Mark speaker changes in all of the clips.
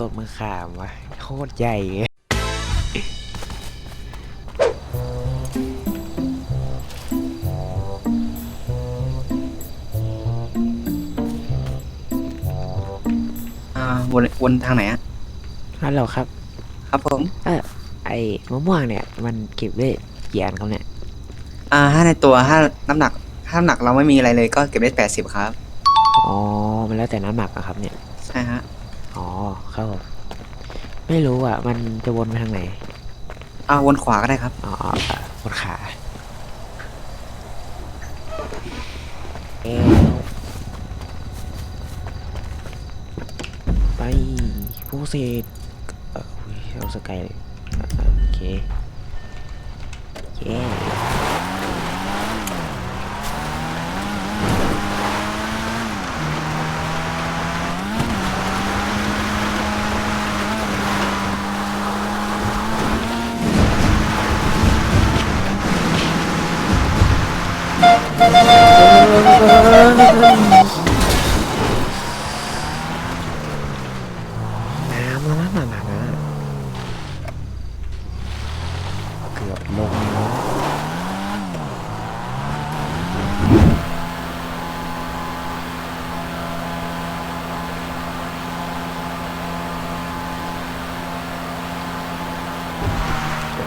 Speaker 1: ต้นมะขามวะโคตรใหญ่เลย
Speaker 2: อ่าวนวนทางไหนอะ
Speaker 1: ฮัลโหลครับ
Speaker 2: ครับผม
Speaker 1: เออไอ้มะม่วงเนี่ย มันเก็บได้กี่อันครับเนี่ย
Speaker 2: อ่าถ้าในตัวถ้าน้ำหนักถ้าน้ำหนักเราไม่มีอะไรเลยก็เก็บได้แปดสิบครับ
Speaker 1: อ๋อ มันแล้วแต่น้ำหนักอะครับเนี่ย
Speaker 2: ใช่ฮะ
Speaker 1: อ๋อ ครับผมไม่รู้อะ มันจะวนไปทางไหน
Speaker 2: อ่าวนขวาก็ได้ครับ
Speaker 1: อ๋ออ๋ออะบนขาเอวไปผู้เสดเอออุ๊ยเอาสกายเลยอะอะโอเคโอเค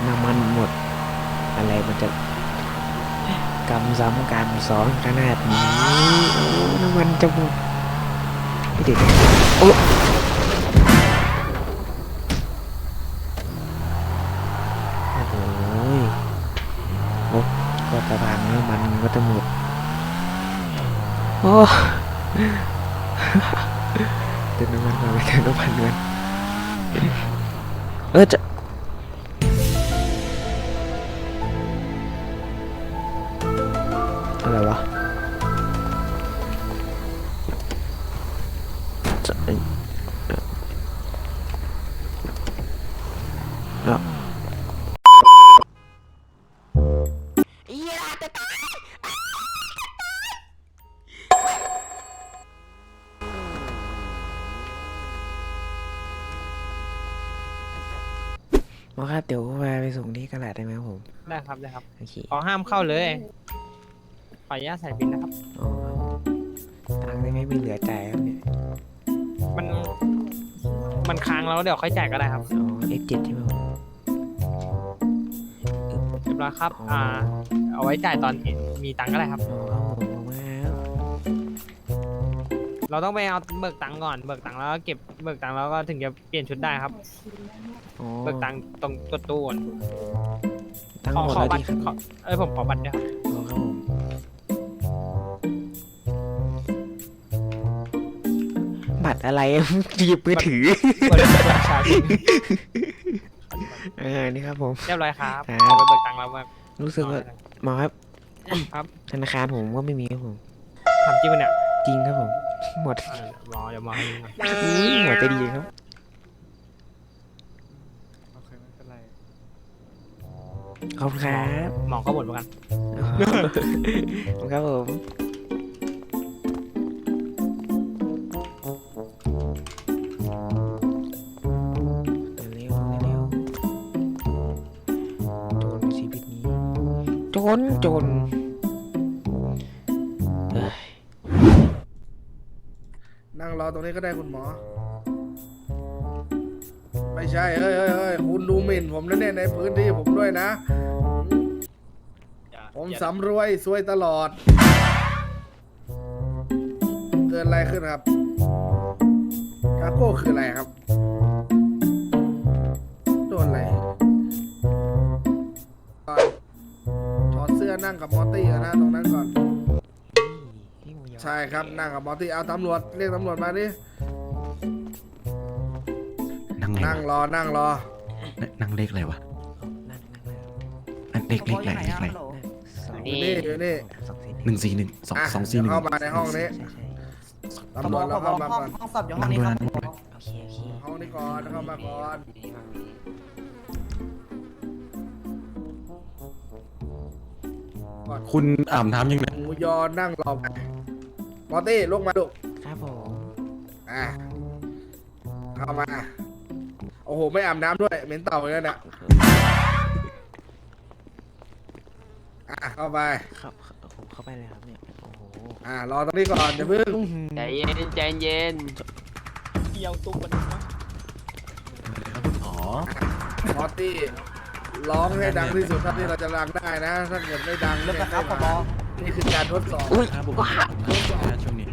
Speaker 1: น้ำมันหมด อะไรมันจะกำซ้ำกำซ้อนขนาดนี้โอ้น้ำมันจะหมดไม่เด็ดโอ้โอ้ยรถก็จะพังน้ำมันก็จะหมดโอ้เติมน้ำมันก่อนไปเติมน้ำมันก่อนเออจะ หมอครับเดี๋ยวพาไปส่งที่กระดาษได้ไหมครับผม
Speaker 3: ได้ครับได้ครับ
Speaker 1: โอเค
Speaker 3: ขอห้ามเข้าเลย ขออนุญาตใส่บินนะครับ
Speaker 1: อ๋อตังค์ได้ไม่มีเหลือจ่ายครับเนี่ย
Speaker 3: มัน มันค้างแล้วเดี๋ยวค่อยจ่ายก็ได้ครับ
Speaker 1: อ๋อ F7 ใช่ไหมผม
Speaker 3: เรียบร้อยครับ อ่า เอาไว้จ่ายตอนมีตังค์ก็ได้ครับ
Speaker 1: อ๋อ
Speaker 3: เราต้องไปเอาเบิกตังค์ก่อนเบิกตังค์แล้วก็เก็บเบิกตังค์แล้วก็ถึงจะเปลี่ยนชุดได้ครับ
Speaker 1: อ๋อ
Speaker 3: เบิกตังค์ตรงตัวตู้ก่อน
Speaker 1: ตั้ง
Speaker 3: ขอ
Speaker 1: หมด
Speaker 3: ขอ
Speaker 1: แล้ว
Speaker 3: บัต
Speaker 1: ดี
Speaker 3: ร
Speaker 1: ครับ
Speaker 3: ขอเอ้ยผมขอบัตรด้วยครับ
Speaker 1: อ๋อครับผมบัตรอะไร หยิบมือถือ
Speaker 3: เปิดบัตรประชาชน
Speaker 1: อ่านี่ครับผม
Speaker 3: เรียบร้อยครับ
Speaker 1: ครับ
Speaker 3: เอาไปเบิกตังค์แล้วมา
Speaker 1: รู้สึกว่าหมอครับ
Speaker 3: ครับ
Speaker 1: ธนาคารผมก็ไม่มีครับผม
Speaker 3: ทำจริงปะเนี่ย
Speaker 1: จริงครับผม หมด
Speaker 3: เออหมอเดี๋ยวหมอให้ดูหน่อย
Speaker 1: อุ๊ยหมดจะดีครับ
Speaker 4: โอเคไม่เป็นไร
Speaker 1: ขอบคุณครับ
Speaker 3: หมอก็บ่นเหมือนกัน
Speaker 1: ขอบคุณครับผมเร็วเร็วโจรชีวิตนี้ โจรโจร
Speaker 4: รอตรงนี้ก็ได้คุณหมอ ไม่ใช่เฮ้ยเฮ้ยเฮ้ยคุณดูหมิ่นผมนะเนี่ยในพื้นที่ผมด้วยนะผมสำรวยซวยตลอด เกิดอะไรขึ้นครับ กาโก้คืออะไรครับ โดนอะไรก่อนถอดเสื้อนั่งกับมอตตี้กันนะตรงนั้นก่อน
Speaker 1: พี่หมูยอ
Speaker 4: ใช่ครับนั่งกับมอตตี้เอาตำรวจเรียกตำรวจมาดิ
Speaker 5: นั่งเล
Speaker 4: นั่
Speaker 5: ย
Speaker 4: งรอนั่งรอ
Speaker 5: นั่งเลขอะไรวะ
Speaker 1: นั่งนั่งนั่ง
Speaker 5: นั่งเลขเลขอะไรเลขอะไร
Speaker 1: สอง
Speaker 4: อยู่นี่อยู่นี่
Speaker 1: สองสี่
Speaker 5: หนึ่งสี่หนึ่งสอง
Speaker 4: อะ
Speaker 5: สองสี่หนึ่ง
Speaker 4: เข้ามาในห้องนี้
Speaker 1: ใช่ใช่
Speaker 4: ตำรวจเราเข้ามาก่อน
Speaker 6: ห้องสอบอยู่ห้องนี้ครับ
Speaker 1: โอเคโอเค
Speaker 4: ห้องนี้ก่อนเข้ามาก่อน
Speaker 5: คุณอ่ามน้ำยังไง
Speaker 4: หมูยอนั่งรอไป มอตตี้ลุกมาดู
Speaker 1: ครับผม
Speaker 4: อะเข้ามา โอ้โห ไม่อาบน้ำด้วยเหม็นเต่าเลยเนี่ยอะเข้าไป
Speaker 1: ครับผมเข้าไปเลยครับเนี่ย โอ้โห
Speaker 4: อะรอตรงนี้ก่อนอย่าเพิ่ง
Speaker 1: อื้อหือ
Speaker 6: ใจเย็นใจเย็น
Speaker 3: เกี่ยวตุ้มมัน
Speaker 5: เลยครับคุณหมอ
Speaker 4: มอตตี้ร้องให้ดังที่สุดเท่าที่เราจะรังได้นะ ถ้าเกิดไม่ดังเล่นไม่มานี่คือการทดสอบ
Speaker 5: ครับผม นะช่วงนี้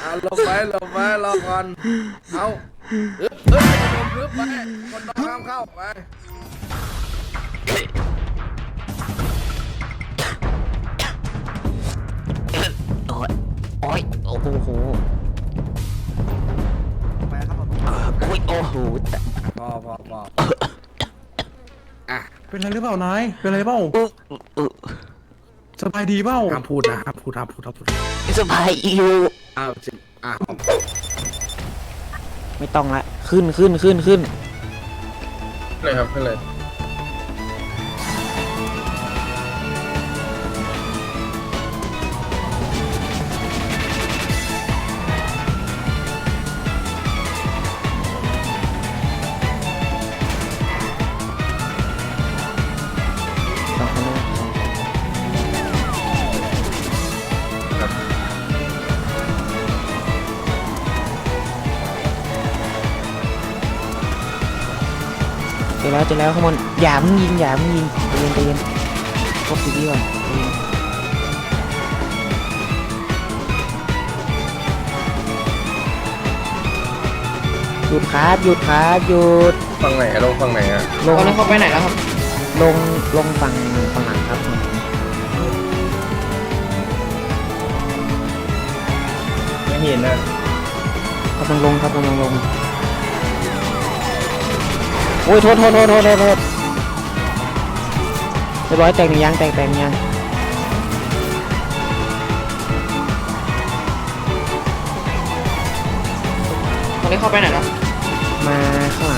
Speaker 4: เอาลงไปลงไปรอก่อนเอาอึ๊บอึ๊บ ลึบไปคนต้องห้ามเข้าไป
Speaker 1: โอ้ยโอ้ยโอ้โหโอ้โหโอ้ยโอ้โหแต่
Speaker 4: พอพอพออะ
Speaker 5: เป็นไรหรือเปล่านาย เป็นไรเปล่า
Speaker 1: อึอึ
Speaker 5: สบายดีเปล่า
Speaker 4: ห้ามพูดนะห้ามพูดห้ามพูดห้ามพูด
Speaker 1: สบายอยู่
Speaker 4: อ้าวจิอะ
Speaker 1: ไม่ต้องละ ขึ้นขึ้นขึ้นขึ้น
Speaker 4: เลยครับขึ้นเลย
Speaker 1: อแล้วเจอแล้วข้างบนอย่าเพิ่งยิงอย่าเพิ่งยิงใจเย็นใจเย็นครบสิพี่ก่อนใจเย็นหยุดครับหยุดครับหยุด
Speaker 4: ฝั่งไหนลงฝั่งไหนอะ
Speaker 1: ลง
Speaker 6: ตอนนั้นเขาไปไหนแล้วครับ
Speaker 1: ลงลงฝั่งฝั่งหลังครับ
Speaker 4: ไม่เห็นนะ
Speaker 1: กำลังลงครับกำลังลง โอ้ยโทษโทษโทษโทษโทษโทษเรียบร้อยแตกหนึ่งยางแตกแตกหนึ่งยาง
Speaker 6: ตอนนี้เขาไปไหนแล้ว
Speaker 1: มาข้างหลังแล้วข้างหลัง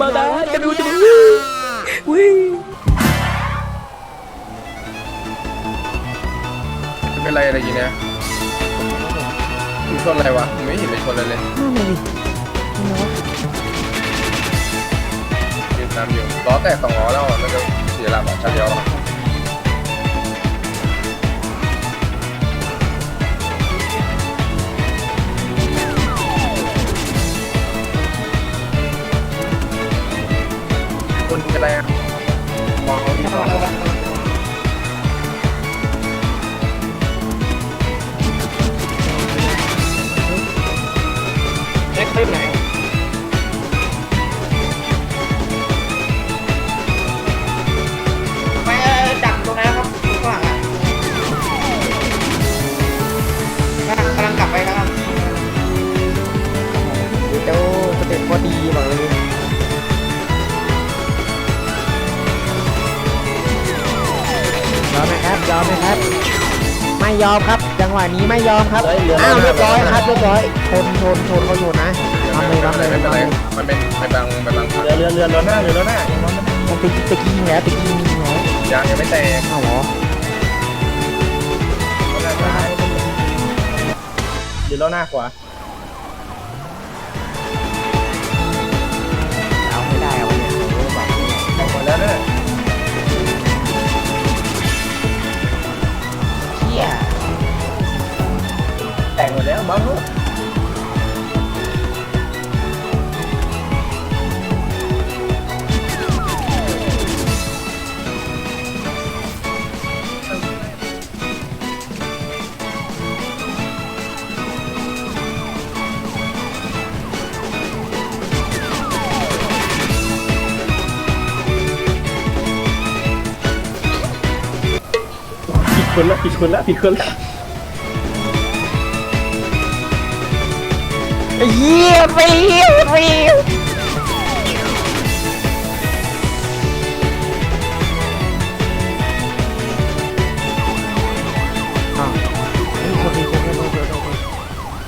Speaker 1: ข้างหน้า
Speaker 6: มาได้จะดูจะดู
Speaker 4: เป็นไรอะไรอย่างเงี้ยชนอะไรวะไม่เห็นเลยชนอะไรเลย
Speaker 1: นั่นเลยดินั่นเลยวะ
Speaker 4: ยืนตามอยู่ล้อแตกสองล้อแล้วมันจะเสียหลักอะชั้นเดียวคน
Speaker 6: ครับ
Speaker 1: ยอมไหมครับไม่ยอมครับ จังหวะนี้ไม่ยอมครับอ้าวเรียบร้อยครับเรียบร้อยชนชนชนเขาอยู่นะทำเลยทำเลย
Speaker 4: ไม่เป็น
Speaker 1: ทำ
Speaker 4: ไร
Speaker 1: เลย
Speaker 4: มันเป็นไปบางไปบางพัก
Speaker 7: เรือเรือเรือเรือหน้าเรือเรือหน้า
Speaker 1: มันตะกี้ตะกี้ยิงแล้วตะกี้ยิงแล้ว
Speaker 4: ยางยังไม่แตก
Speaker 1: เอาเหรอ
Speaker 7: เรือเรือหน้าขวา
Speaker 1: เอา
Speaker 7: mache. Híjola, híjola, híjola.
Speaker 1: เฮียไปเฮียไป